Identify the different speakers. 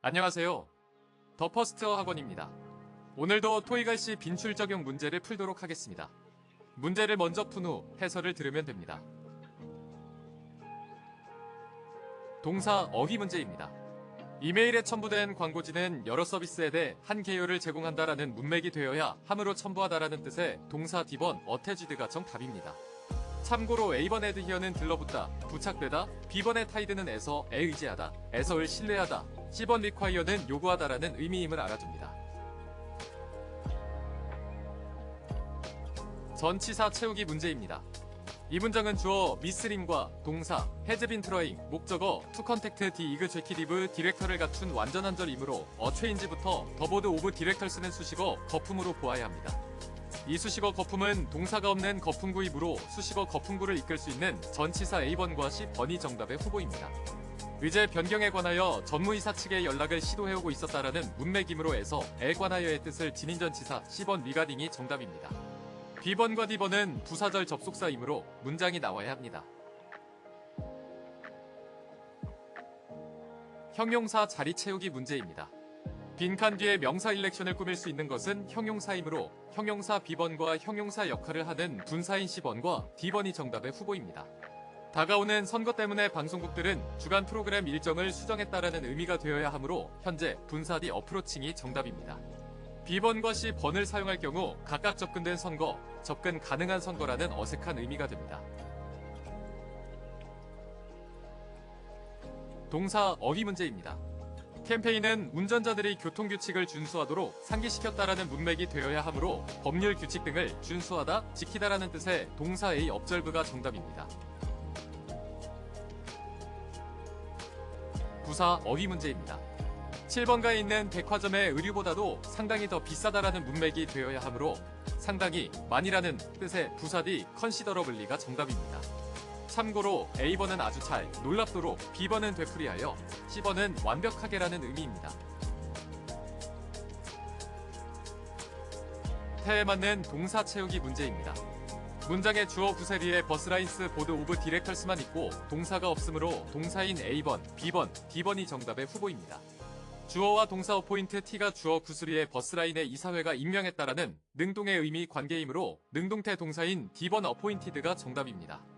Speaker 1: 안녕하세요. 더 퍼스트어 학원입니다. 오늘도 토익알씨 빈출 적용 문제를 풀도록 하겠습니다. 문제를 먼저 푼 후 해설을 들으면 됩니다. 동사 어휘 문제입니다. 이메일에 첨부된 광고지는 여러 서비스에 대해 한 개요를 제공한다라는 문맥이 되어야 함으로 첨부하다라는 뜻의 동사 D번 어태지드가 정답입니다. 참고로 A번 에드히어는 들러붙다, 부착되다, B번의 타이드는 에서, 에 의지하다, 에서를 신뢰하다, C번 리콰이어는 요구하다라는 의미임을 알아줍니다. 전치사 채우기 문제입니다. 이 문장은 주어 미스림과 동사 헤즈빈 트러잉 목적어 투 컨택트 디 이그 제키디브 디렉터를 갖춘 완전한 절이므로 어체인지부터 더보드 오브 디렉터스는 수식어 거품으로 보아야 합니다. 이 수식어 거품은 동사가 없는 거품구이므로 수식어 거품구를 이끌 수 있는 전치사 A번과 C번이 정답의 후보입니다. 의제 변경에 관하여 전무이사 측에 연락을 시도해오고 있었다라는 문맥이므로 해서 에 관하여의 뜻을 지닌 전치사 C번 리가딩이 정답입니다. B번과 D번은 부사절 접속사이므로 문장이 나와야 합니다. 형용사 자리 채우기 문제입니다. 빈칸 뒤에 명사 일렉션을 꾸밀 수 있는 것은 형용사이므로 형용사 B번과 형용사 역할을 하는 분사인 C번과 D번이 정답의 후보입니다. 다가오는 선거 때문에 방송국들은 주간 프로그램 일정을 수정했다라는 의미가 되어야 하므로 현재 분사 D 어프로칭이 정답입니다. B번과 C번을 사용할 경우 각각 접근된 선거, 접근 가능한 선거라는 어색한 의미가 됩니다. 동사 어휘 문제입니다. 캠페인은 운전자들이 교통규칙을 준수하도록 상기시켰다라는 문맥이 되어야 하므로 법률 규칙 등을 준수하다, 지키다라는 뜻의 동사 A 업절부가 정답입니다. 부사 어휘 문제입니다. 7번가에 있는 백화점의 의류보다도 상당히 더 비싸다라는 문맥이 되어야 하므로 상당히 많이라는 뜻의 부사디 컨시더러블리가 정답입니다. 참고로 A번은 아주 잘, 놀랍도록, B번은 되풀이하여, C번은 완벽하게라는 의미입니다. 태에 맞는 동사 채우기 문제입니다. 문장의 주어 구세리에 버스라인스 보드 오브 디렉터스만 있고 동사가 없으므로 동사인 A번, B번, D번이 정답의 후보입니다. 주어와 동사 어 포인트 T가 주어 구슬이의 버스라인에 이사회가 임명했다라는 능동의 의미 관계이므로 능동태 동사인 D번 어포인티드가 정답입니다.